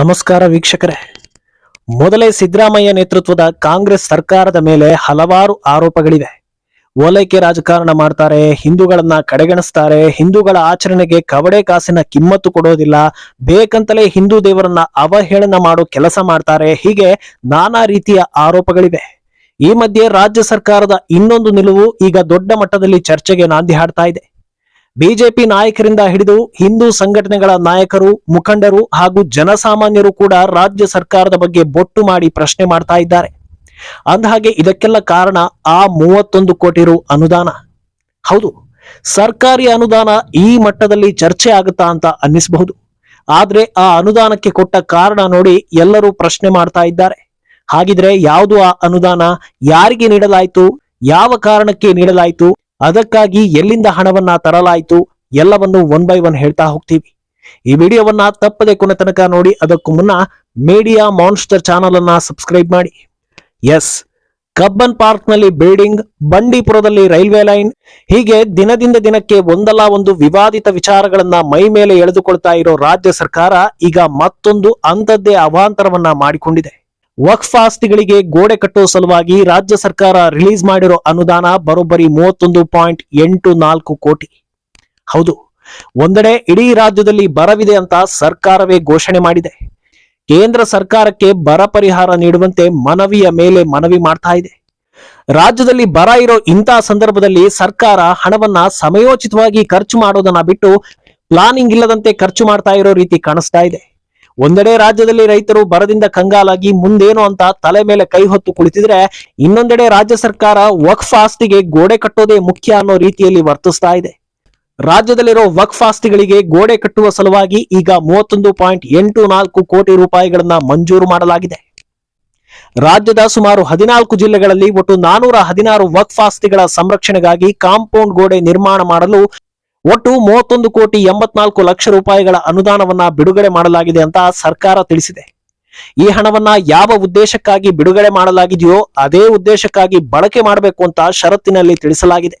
ನಮಸ್ಕಾರ ವೀಕ್ಷಕರೇ. ಮೊದಲೇ ಸಿದ್ದರಾಮಯ್ಯ ನೇತೃತ್ವದ ಕಾಂಗ್ರೆಸ್ ಸರ್ಕಾರದ ಮೇಲೆ ಹಲವಾರು ಆರೋಪಗಳಿವೆ. ಓಲೈಕೆ ರಾಜಕಾರಣ ಮಾಡ್ತಾರೆ, ಹಿಂದೂಗಳನ್ನ ಕಡೆಗಣಿಸ್ತಾರೆ, ಹಿಂದೂಗಳ ಆಚರಣೆಗೆ ಕವಡೆ ಕಾಸಿನ ಕಿಮ್ಮತ್ತು ಕೊಡೋದಿಲ್ಲ, ಬೇಕಂತಲೇ ಹಿಂದೂ ದೇವರನ್ನ ಅವಹೇಳನ ಮಾಡೋ ಕೆಲಸ ಮಾಡ್ತಾರೆ, ಹೀಗೆ ನಾನಾ ರೀತಿಯ ಆರೋಪಗಳಿವೆ. ಈ ಮಧ್ಯೆ ರಾಜ್ಯ ಸರ್ಕಾರದ ಇನ್ನೊಂದು ನಿಲುವು ಈಗ ದೊಡ್ಡ ಮಟ್ಟದಲ್ಲಿ ಚರ್ಚೆಗೆ ನಾಂದಿ ಹಾಡ್ತಾ ಇದೆ. ಬಿಜೆಪಿ ನಾಯಕರಿಂದ ಹಿಡಿದು ಹಿಂದೂ ಸಂಘಟನೆಗಳ ನಾಯಕರು, ಮುಖಂಡರು ಹಾಗೂ ಜನಸಾಮಾನ್ಯರು ಕೂಡ ರಾಜ್ಯ ಸರ್ಕಾರದ ಬಗ್ಗೆ ಬೊಟ್ಟು ಮಾಡಿ ಪ್ರಶ್ನೆ ಮಾಡ್ತಾ ಇದ್ದಾರೆ. ಅಂದಹಾಗೆ ಇದಕ್ಕೆಲ್ಲ ಕಾರಣ ಆ ಮೂವತ್ತೊಂದು ಕೋಟಿ ರು ಅನುದಾನ. ಹೌದು, ಸರ್ಕಾರಿ ಅನುದಾನ ಈ ಮಟ್ಟದಲ್ಲಿ ಚರ್ಚೆ ಆಗುತ್ತಾ ಅಂತ ಅನ್ನಿಸಬಹುದು. ಆದ್ರೆ ಆ ಅನುದಾನಕ್ಕೆ ಕೊಟ್ಟ ಕಾರಣ ನೋಡಿ ಎಲ್ಲರೂ ಪ್ರಶ್ನೆ ಮಾಡ್ತಾ ಇದ್ದಾರೆ. ಹಾಗಿದ್ರೆ ಯಾವುದು ಆ ಅನುದಾನ, ಯಾರಿಗೆ ನೀಡಲಾಯಿತು, ಯಾವ ಕಾರಣಕ್ಕೆ ನೀಡಲಾಯಿತು ಅದಕ್ಕಾಗಿ ಎಲ್ಲಿಂದ ಹಣವನ್ನ ತರಲಾಯಿತು ಎಲ್ಲವನ್ನು ಒನ್ ಬೈ ಒನ್ ಹೇಳ್ತಾ ಹೋಗ್ತೀವಿ. ಈ ವಿಡಿಯೋವನ್ನ ತಪ್ಪದೆ ಕೊನೆ ತನಕ ನೋಡಿ, ಅದಕ್ಕೂ ಮುನ್ನ ಮೀಡಿಯಾ ಮಾನ್ಸ್ಟರ್ ಚಾನಲ್ ಅನ್ನ ಸಬ್ಸ್ಕ್ರೈಬ್ ಮಾಡಿ. ಎಸ್ ಕಬ್ಬನ್ ಪಾರ್ಕ್ನಲ್ಲಿ ಬಿಲ್ಡಿಂಗ್ ಬಂಡೀಪುರದಲ್ಲಿ ರೈಲ್ವೆ ಲೈನ್ ಹೀಗೆ ದಿನದಿಂದ ದಿನಕ್ಕೆ ಒಂದಲ್ಲ ಒಂದು ವಿವಾದಿತ ವಿಚಾರಗಳನ್ನ ಮೈ ಮೇಲೆ ಎಳೆದುಕೊಳ್ತಾ ಇರೋ ರಾಜ್ಯ ಸರ್ಕಾರ ಈಗ ಮತ್ತೊಂದು ಅಂಥದ್ದೇ ಅವಾಂತರವನ್ನ ಮಾಡಿಕೊಂಡಿದೆ. ವಕ್ಫ್ ಆಸ್ತಿಗಳಿಗೆ ಗೋಡೆ ಕಟ್ಟುವ ಸಲುವಾಗಿ ರಾಜ್ಯ ಸರ್ಕಾರ ರಿಲೀಸ್ ಮಾಡಿರೋ ಅನುದಾನ ಬರೋಬ್ಬರಿ ಮೂವತ್ತೊಂದು ಪಾಯಿಂಟ್ ಎಂಟು ನಾಲ್ಕು ಕೋಟಿ. ಹೌದು, ಒಂದೆಡೆ ಇಡೀ ರಾಜ್ಯದಲ್ಲಿ ಬರವಿದೆ ಅಂತ ಸರ್ಕಾರವೇ ಘೋಷಣೆ ಮಾಡಿದೆ. ಕೇಂದ್ರ ಸರ್ಕಾರಕ್ಕೆ ಬರ ಪರಿಹಾರ ನೀಡುವಂತೆ ಮನವಿಯ ಮೇಲೆ ಮನವಿ ಮಾಡ್ತಾ ಇದೆ. ರಾಜ್ಯದಲ್ಲಿ ಬರ ಇರೋ ಇಂತಹ ಸಂದರ್ಭದಲ್ಲಿ ಸರ್ಕಾರ ಹಣವನ್ನ ಸಮಯೋಚಿತವಾಗಿ ಖರ್ಚು ಮಾಡೋದನ್ನ ಬಿಟ್ಟು ಪ್ಲಾನಿಂಗ್ ಇಲ್ಲದಂತೆ ಖರ್ಚು ಮಾಡ್ತಾ ಇರೋ ರೀತಿ ಕಾಣಿಸ್ತಾ ಇದೆ. ಒಂದೆಡೆ ರಾಜ್ಯದಲ್ಲಿ ರೈತರು ಬರದಿಂದ ಕಂಗಾಲಾಗಿ ಮುಂದೇನು ಅಂತ ತಲೆ ಮೇಲೆ ಕೈ ಹೊತ್ತು ಕುಳಿತಿದ್ರೆ ಇನ್ನೊಂದೆಡೆ ರಾಜ್ಯ ಸರ್ಕಾರ ವಕ್ಫ್ ಆಸ್ತಿಗೆ ಗೋಡೆ ಕಟ್ಟೋದೇ ಮುಖ್ಯ ಅನ್ನೋ ರೀತಿಯಲ್ಲಿ ವರ್ತಿಸ್ತಾ ಇದೆ. ರಾಜ್ಯದಲ್ಲಿರೋ ವಕ್ಫ್ ಆಸ್ತಿಗಳಿಗೆ ಗೋಡೆ ಕಟ್ಟುವ ಸಲುವಾಗಿ ಈಗ ಮೂವತ್ತೊಂದು ಪಾಯಿಂಟ್ ಎಂಟು ನಾಲ್ಕು ಕೋಟಿ ರೂಪಾಯಿಗಳನ್ನ ಮಂಜೂರು ಮಾಡಲಾಗಿದೆ. ರಾಜ್ಯದ ಸುಮಾರು ಹದಿನಾಲ್ಕು ಜಿಲ್ಲೆಗಳಲ್ಲಿ ಒಟ್ಟು ನಾನೂರ ಹದಿನಾರು ವಕ್ಫ್ ಆಸ್ತಿಗಳ ಸಂರಕ್ಷಣೆಗಾಗಿ ಕಾಂಪೌಂಡ್ ಗೋಡೆ ನಿರ್ಮಾಣ ಮಾಡಲು ಒಟ್ಟು ಮೂವತ್ತೊಂದು ಕೋಟಿ ಎಂಬತ್ನಾಲ್ಕು ಲಕ್ಷ ರೂಪಾಯಿಗಳ ಅನುದಾನವನ್ನ ಬಿಡುಗಡೆ ಮಾಡಲಾಗಿದೆ ಅಂತ ಸರ್ಕಾರ ತಿಳಿಸಿದೆ. ಈ ಹಣವನ್ನ ಯಾವ ಉದ್ದೇಶಕ್ಕಾಗಿ ಬಿಡುಗಡೆ ಮಾಡಲಾಗಿದೆಯೋ ಅದೇ ಉದ್ದೇಶಕ್ಕಾಗಿ ಬಳಕೆ ಮಾಡಬೇಕು ಅಂತ ಷರತ್ತಿನಲ್ಲಿ ತಿಳಿಸಲಾಗಿದೆ.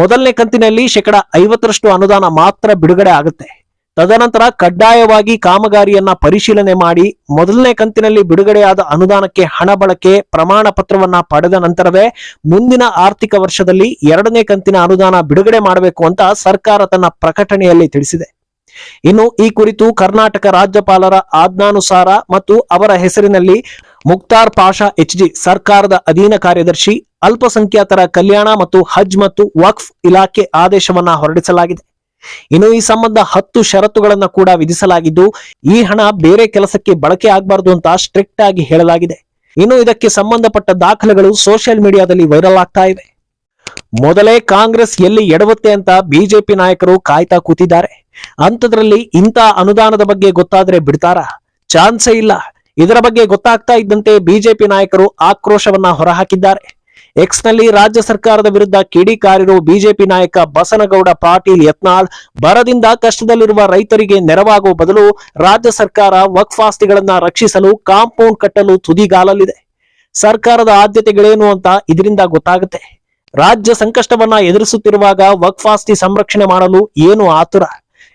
ಮೊದಲನೇ ಕಂತಿನಲ್ಲಿ ಶೇಕಡ ಐವತ್ತರಷ್ಟು ಅನುದಾನ ಮಾತ್ರ ಬಿಡುಗಡೆ ಆಗುತ್ತೆ. ತದನಂತರ ಕಡ್ಡಾಯವಾಗಿ ಕಾಮಗಾರಿಯನ್ನ ಪರಿಶೀಲನೆ ಮಾಡಿ ಮೊದಲನೇ ಕಂತಿನಲ್ಲಿ ಬಿಡುಗಡೆಯಾದ ಅನುದಾನಕ್ಕೆ ಹಣ ಬಳಕೆ ಪ್ರಮಾಣ ಪತ್ರವನ್ನ ಪಡೆದ ನಂತರವೇ ಮುಂದಿನ ಆರ್ಥಿಕ ವರ್ಷದಲ್ಲಿ ಎರಡನೇ ಕಂತಿನ ಅನುದಾನ ಬಿಡುಗಡೆ ಮಾಡಬೇಕು ಅಂತ ಸರ್ಕಾರ ತನ್ನ ಪ್ರಕಟಣೆಯಲ್ಲಿ ತಿಳಿಸಿದೆ. ಇನ್ನು ಈ ಕುರಿತು ಕರ್ನಾಟಕ ರಾಜ್ಯಪಾಲರ ಆಜ್ಞಾನುಸಾರ ಮತ್ತು ಅವರ ಹೆಸರಿನಲ್ಲಿ ಮುಕ್ತಾರ್ ಪಾಷಾ ಎಚ್ಜಿ ಸರ್ಕಾರದ ಅಧೀನ ಕಾರ್ಯದರ್ಶಿ, ಅಲ್ಪಸಂಖ್ಯಾತರ ಕಲ್ಯಾಣ ಮತ್ತು ಹಜ್ ಮತ್ತು ವಕ್ಫ್ ಇಲಾಖೆ ಆದೇಶವನ್ನ ಹೊರಡಿಸಲಾಗಿದೆ. ಇನ್ನು ಈ ಸಂಬಂಧ ಹತ್ತು ಷರತ್ತುಗಳನ್ನು ಕೂಡ ವಿಧಿಸಲಾಗಿದ್ದು, ಈ ಹಣ ಬೇರೆ ಕೆಲಸಕ್ಕೆ ಬಳಕೆ ಆಗಬಾರದು ಅಂತ ಸ್ಟ್ರಿಕ್ಟ್ ಆಗಿ ಹೇಳಲಾಗಿದೆ. ಇನ್ನು ಇದಕ್ಕೆ ಸಂಬಂಧಪಟ್ಟ ದಾಖಲೆಗಳು ಸೋಷಿಯಲ್ ಮೀಡಿಯಾದಲ್ಲಿ ವೈರಲ್ ಆಗ್ತಾ ಇವೆ ಮೊದಲೇ ಕಾಂಗ್ರೆಸ್ ಎಲ್ಲಿ ಎಡವುತ್ತೆ ಅಂತ ಬಿಜೆಪಿ ನಾಯಕರು ಕಾಯ್ತಾ ಕೂತಿದ್ದಾರೆ. ಅಂಥದ್ರಲ್ಲಿ ಇಂಥ ಅನುದಾನದ ಬಗ್ಗೆ ಗೊತ್ತಾದ್ರೆ ಬಿಡ್ತಾರ? ಚಾನ್ಸೇ ಇಲ್ಲ. ಇದರ ಬಗ್ಗೆ ಗೊತ್ತಾಗ್ತಾ ಇದ್ದಂತೆ ಬಿಜೆಪಿ ನಾಯಕರು ಆಕ್ರೋಶವನ್ನ ಹೊರಹಾಕಿದ್ದಾರೆ. ಎಕ್ಸ್ನಲ್ಲಿ ರಾಜ್ಯ ಸರ್ಕಾರದ ವಿರುದ್ಧ ಕಿಡಿಕಾರಿರು ಬಿಜೆಪಿ ನಾಯಕ ಬಸನಗೌಡ ಪಾಟೀಲ್ ಯತ್ನಾಳ್ ಬರದಿಂದ ಕಷ್ಟದಲ್ಲಿರುವ ರೈತರಿಗೆ ನೆರವಾಗುವ ಬದಲು ರಾಜ್ಯ ಸರ್ಕಾರ ವಕ್ಫ್ ಆಸ್ತಿಗಳನ್ನ ರಕ್ಷಿಸಲು ಕಾಂಪೌಂಡ್ ಕಟ್ಟಲು ತುದಿಗಾಲಲ್ಲಿದೆ. ಸರ್ಕಾರದ ಆದ್ಯತೆಗಳೇನು ಅಂತ ಇದರಿಂದ ಗೊತ್ತಾಗುತ್ತೆ. ರಾಜ್ಯ ಸಂಕಷ್ಟವನ್ನ ಎದುರಿಸುತ್ತಿರುವಾಗ ವಕ್ಫ್ ಆಸ್ತಿ ಸಂರಕ್ಷಣೆ ಮಾಡಲು ಏನು ಆತುರ.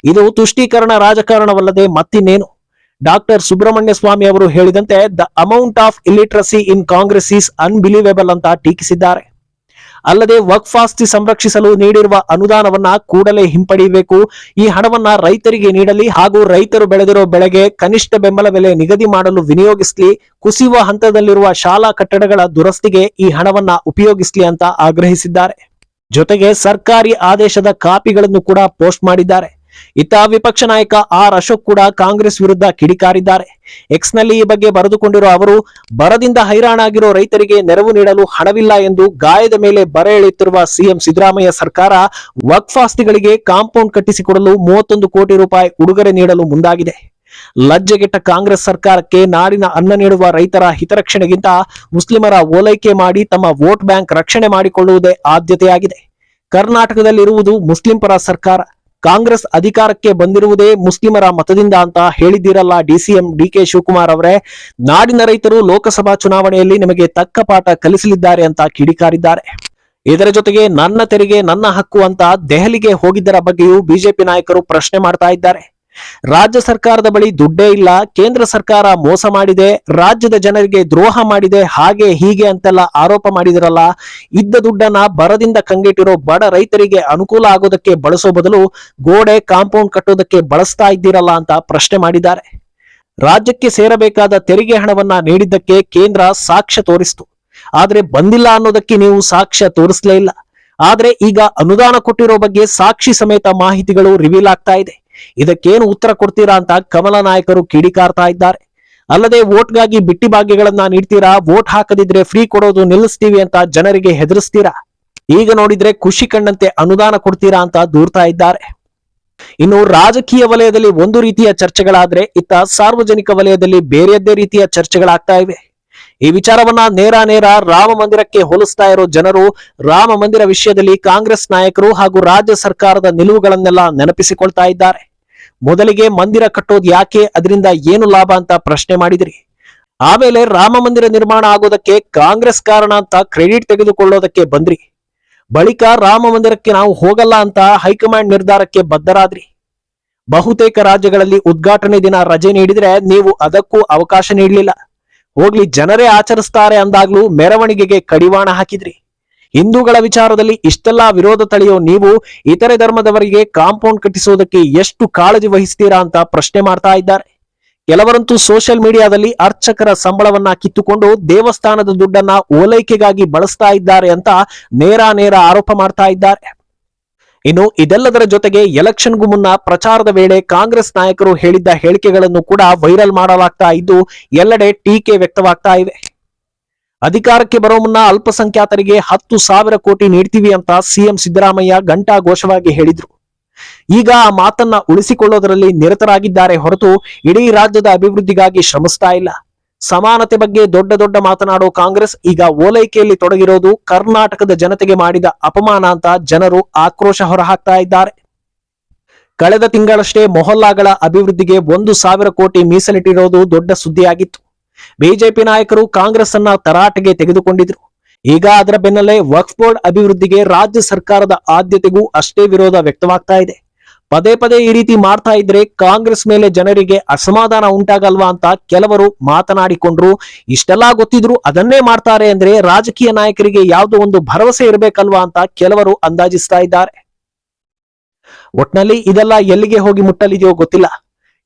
ಇದು ತುಷ್ಟೀಕರಣ ರಾಜಕಾರಣವಲ್ಲದೆ ಮತ್ತಿನ್ನೇನು? ಡಾಕ್ಟರ್ ಸುಬ್ರಹ್ಮಣ್ಯ ಸ್ವಾಮಿ ಅವರು ಹೇಳಿದಂತೆ the amount of illiteracy in Congress is unbelievable ಅಂತ ಟೀಕಿಸಿದ್ದಾರೆ. ಅಲ್ಲದೆ ವಕ್ಫ್ ಆಸ್ತಿ ಸಂರಕ್ಷಿಸಲು ನೀಡಿರುವ ಅನುದಾನವನ್ನ ಕೂಡಲೇ ಹಿಂಪಡೆಯಬೇಕು. ಈ ಹಣವನ್ನ ರೈತರಿಗೆ ನೀಡಲಿ ಹಾಗೂ ರೈತರು ಬೆಳೆದಿರೋ ಬೆಳೆಗೆ ಕನಿಷ್ಠ ಬೆಂಬಲ ಬೆಲೆ ನಿಗದಿ ಮಾಡಲು ವಿನಿಯೋಗಿಸಲಿ. ಕುಸಿಯುವ ಹಂತದಲ್ಲಿರುವ ಶಾಲಾ ಕಟ್ಟಡಗಳ ದುರಸ್ತಿಗೆ ಈ ಹಣವನ್ನ ಉಪಯೋಗಿಸಲಿ ಅಂತ ಆಗ್ರಹಿಸಿದ್ದಾರೆ. ಜೊತೆಗೆ ಸರ್ಕಾರಿ ಆದೇಶದ ಕಾಪಿಗಳನ್ನು ಕೂಡ ಪೋಸ್ಟ್ ಮಾಡಿದ್ದಾರೆ. ಇತ್ತ ವಿಪಕ್ಷ ನಾಯಕ ಆರ್ ಅಶೋಕ್ ಕೂಡ ಕಾಂಗ್ರೆಸ್ ವಿರುದ್ಧ ಕಿಡಿಕಾರಿದ್ದಾರೆ. ಎಕ್ಸ್ನಲ್ಲಿ ಈ ಬಗ್ಗೆ ಬರೆದುಕೊಂಡಿರುವ ಅವರು, ಬರದಿಂದ ಹೈರಾಣಾಗಿರೋ ರೈತರಿಗೆ ನೆರವು ನೀಡಲು ಹಣವಿಲ್ಲ ಎಂದು ಗಾಯದ ಮೇಲೆ ಬರ ಎಳೆಯುತ್ತಿರುವ ಸಿಎಂ ಸಿದ್ದರಾಮಯ್ಯ ಸರ್ಕಾರ ವಕ್ಫಾಸ್ತಿಗಳಿಗೆ ಕಾಂಪೌಂಡ್ ಕಟ್ಟಿಸಿಕೊಡಲು ಮೂವತ್ತೊಂದು ಕೋಟಿ ರೂಪಾಯಿ ಉಡುಗೊರೆ ನೀಡಲು ಮುಂದಾಗಿದೆ. ಲಜ್ಜೆಗೆಟ್ಟ ಕಾಂಗ್ರೆಸ್ ಸರ್ಕಾರಕ್ಕೆ ನಾಡಿನ ಅನ್ನ ನೀಡುವ ರೈತರ ಹಿತರಕ್ಷಣೆಗಿಂತ ಮುಸ್ಲಿಮರ ಓಲೈಕೆ ಮಾಡಿ ತಮ್ಮ ವೋಟ್ ಬ್ಯಾಂಕ್ ರಕ್ಷಣೆ ಮಾಡಿಕೊಳ್ಳುವುದೇ ಆದ್ಯತೆಯಾಗಿದೆ. ಕರ್ನಾಟಕದಲ್ಲಿರುವುದು ಮುಸ್ಲಿಂ ಪರ ಸರ್ಕಾರ. ಕಾಂಗ್ರೆಸ್ ಅಧಿಕಾರಕ್ಕೆ ಬಂದಿರುವುದೇ ಮುಸ್ಲಿಮರ ಮತದಿಂದ ಅಂತ ಹೇಳಿದ್ದೀರಲ್ಲ ಡಿಸಿಎಂ ಡಿಕೆ ಶಿವಕುಮಾರ್ ಅವರೇ. ನಾಡಿನ ರೈತರು ಲೋಕಸಭಾ ಚುನಾವಣೆಯಲ್ಲಿ ನಿಮಗೆ ತಕ್ಕ ಪಾಠ ಕಲಿಸಲಿದ್ದಾರೆ ಅಂತ ಕಿಡಿಕಾರಿದ್ದಾರೆ. ಇದರ ಜೊತೆಗೆ ನನ್ನ ತೆರಿಗೆ ನನ್ನ ಹಕ್ಕು ಅಂತ ದೆಹಲಿಗೆ ಹೋಗಿದ್ದರ ಬಗ್ಗೆಯೂ ಬಿಜೆಪಿ ನಾಯಕರು ಪ್ರಶ್ನೆ ಮಾಡ್ತಾ ಇದ್ದಾರೆ. ರಾಜ್ಯ ಸರ್ಕಾರದ ಬಳಿ ದುಡ್ಡೇ ಇಲ್ಲ, ಕೇಂದ್ರ ಸರ್ಕಾರ ಮೋಸ ಮಾಡಿದೆ, ರಾಜ್ಯದ ಜನರಿಗೆ ದ್ರೋಹ ಮಾಡಿದೆ, ಹಾಗೆ ಹೀಗೆ ಅಂತೆಲ್ಲ ಆರೋಪ ಮಾಡಿದಿರಲ್ಲ. ಇದ್ದ ದುಡ್ಡನ್ನ ಬರದಿಂದ ಕಂಗೆಟ್ಟಿರೋ ಬಡ ರೈತರಿಗೆ ಅನುಕೂಲ ಆಗೋದಕ್ಕೆ ಬಳಸೋ ಬದಲು ಗೋಡೆ, ಕಾಂಪೌಂಡ್ ಕಟ್ಟೋದಕ್ಕೆ ಬಳಸ್ತಾ ಇದ್ದೀರಲ್ಲ ಅಂತ ಪ್ರಶ್ನೆ ಮಾಡಿದ್ದಾರೆ. ರಾಜ್ಯಕ್ಕೆ ಸೇರಬೇಕಾದ ತೆರಿಗೆ ಹಣವನ್ನ ನೀಡಿದ್ದಕ್ಕೆ ಕೇಂದ್ರ ಸಾಕ್ಷ್ಯ ತೋರಿಸ್ತು. ಆದ್ರೆ ಬಂದಿಲ್ಲ ಅನ್ನೋದಕ್ಕೆ ನೀವು ಸಾಕ್ಷ್ಯ ತೋರಿಸಲೇ ಇಲ್ಲ. ಆದ್ರೆ ಈಗ ಅನುದಾನ ಕೊಟ್ಟಿರೋ ಬಗ್ಗೆ ಸಾಕ್ಷಿ ಸಮೇತ ಮಾಹಿತಿಗಳು ರಿವೀಲ್ ಆಗ್ತಾ ಇದೆ. ಇದಕ್ಕೇನು ಉತ್ತರ ಕೊಡ್ತೀರಾ ಅಂತ ಕಮಲ ನಾಯಕರು ಕಿಡಿಕಾರ್ತಾ ಇದ್ದಾರೆ. ಅಲ್ಲದೆ ವೋಟ್ಗಾಗಿ ಬಿಟ್ಟಿ ಭಾಗ್ಯಗಳನ್ನ ನೀಡ್ತೀರಾ? ವೋಟ್ ಹಾಕದಿದ್ರೆ ಫ್ರೀ ಕೊಡೋದು ನಿಲ್ಲಿಸ್ತೀವಿ ಅಂತ ಜನರಿಗೆ ಹೆದರಿಸ್ತೀರಾ? ಈಗ ನೋಡಿದ್ರೆ ಖುಷಿ ಕಂಡಂತೆ ಅನುದಾನ ಕೊಡ್ತೀರಾ ಅಂತ ದೂರ್ತಾ ಇದ್ದಾರೆ. ಇನ್ನು ರಾಜಕೀಯ ವಲಯದಲ್ಲಿ ಒಂದು ರೀತಿಯ ಚರ್ಚೆಗಳಾದ್ರೆ ಇತ್ತ ಸಾರ್ವಜನಿಕ ವಲಯದಲ್ಲಿ ಬೇರೆಯದ್ದೇ ರೀತಿಯ ಚರ್ಚೆಗಳಾಗ್ತಾ ಇವೆ. ಈ ವಿಚಾರವನ್ನ ನೇರ ನೇರ ರಾಮ ಮಂದಿರಕ್ಕೆ ಹೋಲಿಸ್ತಾ ಇರೋ ಜನರು ರಾಮ ಮಂದಿರ ವಿಷಯದಲ್ಲಿ ಕಾಂಗ್ರೆಸ್ ನಾಯಕರು ಹಾಗೂ ರಾಜ್ಯ ಸರ್ಕಾರದ ನಿಲುವುಗಳನ್ನೆಲ್ಲ ನೆನಪಿಸಿಕೊಳ್ತಾ ಇದ್ದಾರೆ. ಮೊದಲಿಗೆ ಮಂದಿರ ಕಟ್ಟೋದು ಯಾಕೆ? ಅದರಿಂದ ಏನು ಲಾಭ ಅಂತ ಪ್ರಶ್ನೆ ಮಾಡಿದ್ರಿ. ಆಮೇಲೆ ರಾಮ ಮಂದಿರ ನಿರ್ಮಾಣ ಆಗೋದಕ್ಕೆ ಕಾಂಗ್ರೆಸ್ ಕಾರಣ ಅಂತ ಕ್ರೆಡಿಟ್ ತೆಗೆದುಕೊಳ್ಳೋದಕ್ಕೆ ಬಂದ್ರಿ. ಬಳಿಕ ರಾಮ ಮಂದಿರಕ್ಕೆ ನಾವು ಹೋಗಲ್ಲ ಅಂತ ಹೈಕಮಾಂಡ್ ನಿರ್ಧಾರಕ್ಕೆ ಬದ್ಧರಾದ್ರಿ. ಬಹುತೇಕ ರಾಜ್ಯಗಳಲ್ಲಿ ಉದ್ಘಾಟನೆ ದಿನ ರಜೆ ನೀಡಿದ್ರೆ ನೀವು ಅದಕ್ಕೂ ಅವಕಾಶ ನೀಡಲಿಲ್ಲ. ಹೋಗ್ಲಿ, ಜನರೇ ಆಚರಿಸ್ತಾರೆ ಅಂದಾಗ್ಲೂ ಮೆರವಣಿಗೆಗೆ ಕಡಿವಾಣ ಹಾಕಿದ್ರಿ. ಹಿಂದೂಗಳ ವಿಚಾರದಲ್ಲಿ ಇಷ್ಟೆಲ್ಲಾ ವಿರೋಧ ತಳೆಯೋ ನೀವು ಇತರೆ ಧರ್ಮದವರಿಗೆ ಕಾಂಪೌಂಡ್ ಕಟ್ಟಿಸೋದಕ್ಕೆ ಎಷ್ಟು ಕಾಳಜಿ ವಹಿಸ್ತೀರಾ ಅಂತ ಪ್ರಶ್ನೆ ಮಾಡ್ತಾ ಇದ್ದಾರೆ. ಕೆಲವರಂತೂ ಸೋಷಿಯಲ್ ಮೀಡಿಯಾದಲ್ಲಿ ಅರ್ಚಕರ ಸಂಬಳವನ್ನ ಕಿತ್ತುಕೊಂಡು ದೇವಸ್ಥಾನದ ದುಡ್ಡನ್ನ ಓಲೈಕೆಗಾಗಿ ಬಳಸ್ತಾ ಇದ್ದಾರೆ ಅಂತ ನೇರ ನೇರ ಆರೋಪ ಮಾಡ್ತಾ ಇದ್ದಾರೆ. ಇನ್ನು ಇದೆಲ್ಲದರ ಜೊತೆಗೆ ಎಲೆಕ್ಷನ್ಗೂ ಮುನ್ನ ಪ್ರಚಾರದ ವೇಳೆ ಕಾಂಗ್ರೆಸ್ ನಾಯಕರು ಹೇಳಿದ್ದ ಹೇಳಿಕೆಗಳನ್ನು ಕೂಡ ವೈರಲ್ ಮಾಡಲಾಗ್ತಾ ಇದ್ದು ಎಲ್ಲೆಡೆ ಟೀಕೆ ವ್ಯಕ್ತವಾಗ್ತಾ ಇವೆ ಅಧಿಕಾರಕ್ಕೆ ಬರೋ ಮುನ್ನ ಅಲ್ಪಸಂಖ್ಯಾತರಿಗೆ ಹತ್ತು ಸಾವಿರ ಕೋಟಿ ನೀಡ್ತೀವಿ ಅಂತ ಸಿಎಂ ಸಿದ್ದರಾಮಯ್ಯ ಗಂಟಾ ಘೋಷವಾಗಿ ಹೇಳಿದ್ರು. ಈಗ ಆ ಮಾತನ್ನ ಉಳಿಸಿಕೊಳ್ಳೋದರಲ್ಲಿ ನಿರತರಾಗಿದ್ದಾರೆ ಹೊರತು ಇಡೀ ರಾಜ್ಯದ ಅಭಿವೃದ್ಧಿಗಾಗಿ ಶ್ರಮಿಸ್ತಾ ಇಲ್ಲ. ಸಮಾನತೆ ಬಗ್ಗೆ ದೊಡ್ಡ ದೊಡ್ಡ ಮಾತನಾಡೋ ಕಾಂಗ್ರೆಸ್ ಈಗ ಓಲೈಕೆಯಲ್ಲಿ ತೊಡಗಿರೋದು ಕರ್ನಾಟಕದ ಜನತೆಗೆ ಮಾಡಿದ ಅಪಮಾನ ಅಂತ ಜನರು ಆಕ್ರೋಶ ಹೊರಹಾಕ್ತಾ ಇದ್ದಾರೆ. ಕಳೆದ ತಿಂಗಳಷ್ಟೇ ಮೊಹಲ್ಲಾಗಳ ಅಭಿವೃದ್ಧಿಗೆ ಒಂದು ಸಾವಿರ ಕೋಟಿ ಮೀಸಲಿಟ್ಟಿರೋದು ದೊಡ್ಡ ಸುದ್ದಿಯಾಗಿತ್ತು. ಬಿಜೆಪಿ ನಾಯಕರು ಕಾಂಗ್ರೆಸ್ ಅನ್ನ ತರಾಟೆಗೆ ತೆಗೆದುಕೊಂಡಿದ್ರು. ಈಗ ಅದರ ಬೆನ್ನಲ್ಲೇ ವಕ್ಫ್ ಬೋರ್ಡ್ ಅಭಿವೃದ್ಧಿಗೆ ರಾಜ್ಯ ಸರ್ಕಾರದ ಆದ್ಯತೆಗೂ ಅಷ್ಟೇ ವಿರೋಧ ವ್ಯಕ್ತವಾಗ್ತಾ ಇದೆ. ಪದೇ ಪದೇ ಈ ರೀತಿ ಮಾಡ್ತಾ ಇದ್ರೆ ಕಾಂಗ್ರೆಸ್ ಮೇಲೆ ಜನರಿಗೆ ಅಸಮಾಧಾನ ಉಂಟಾಗಲ್ವಾ ಅಂತ ಕೆಲವರು ಮಾತನಾಡಿಕೊಂಡ್ರು. ಇಷ್ಟೆಲ್ಲಾ ಗೊತ್ತಿದ್ರು ಅದನ್ನೇ ಮಾಡ್ತಾರೆ ಅಂದ್ರೆ ರಾಜಕೀಯ ನಾಯಕರಿಗೆ ಯಾವುದೋ ಒಂದು ಭರವಸೆ ಇರಬೇಕಲ್ವಾ ಅಂತ ಕೆಲವರು ಅಂದಾಜಿಸ್ತಾ ಇದ್ದಾರೆ. ಒಟ್ನಲ್ಲಿ ಇದೆಲ್ಲ ಎಲ್ಲಿಗೆ ಹೋಗಿ ಮುಟ್ಟಲಿದೆಯೋ ಗೊತ್ತಿಲ್ಲ.